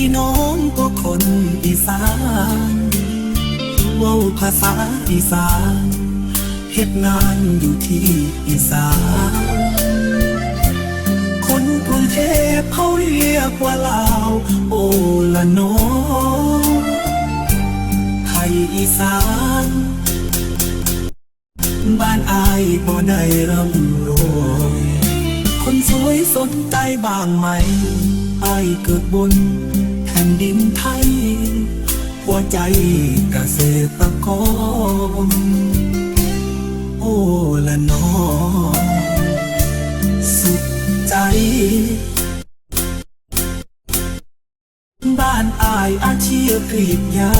พี่น้องก็คนอีสานเว้าภาษาอีสานเฮ็ดงานอยู่ที่อีสานคนกรุงเทพเขาเรียกว่าลาว โอละนอไทยอีสานบ้านอายบ่ได้ร่ำรวยคนสวยสนใจบ้างไหมอายเกิดบน นดินไทย หัวใจเกษตรกรโอ้ละนอสุดใจ บ้านอายอาชีพกรีดยา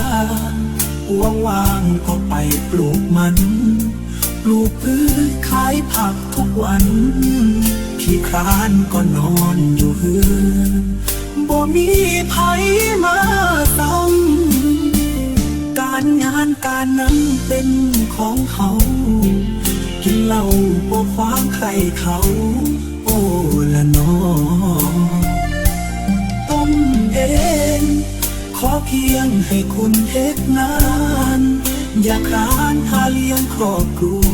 ว่างๆก็ไปปลูกมัน ปลูกพืชขายผักทุกวัน ขี้คร้านก็นอนอยู่เฮือนบ่ มีไผมาซ้ำการงานการนั้นเป็นของเขา กินเหล้าบ่ฟางใครเขา โอ้ละนอต้มเองขอเพียงให้คุณเฮ็ดงาน อย่าคร้านหาเลี้ยงครอบครัว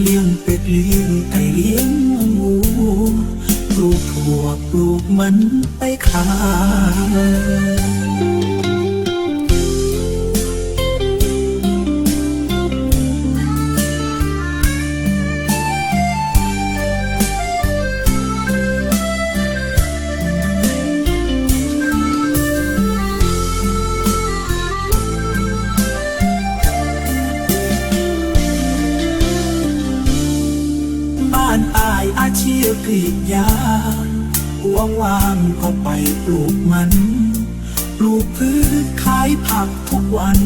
เลี้ยงเป็ดเลี้ยงไก่เลี้ยงหมู ลูกถั่วปลูกมันไปขาย ชีพกรีดยางว่างๆก็ไปปลูกมัน ปลูกพืชขายผักทุกวัน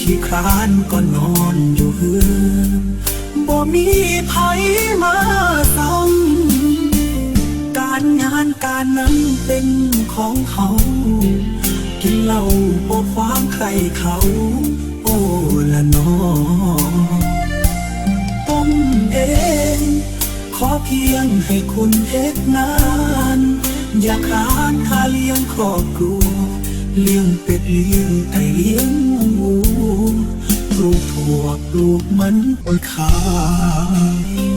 ขี้คร้านก็นอนอยู่เฮือบ่มีไผมาซ้ำการงานการนั้นเป็นของเขา กินเหล้าบ่ฟางใครเขา โอ้ละนอ อเพียงให้คุณเฮ็ดงาน อย่าคร้านหาเลี้ยงครอบครัว เลี้ยงเป็ดเลี้ยงไก่เลี้ยงหมูปลูกถั่วปลูกมันไปขาย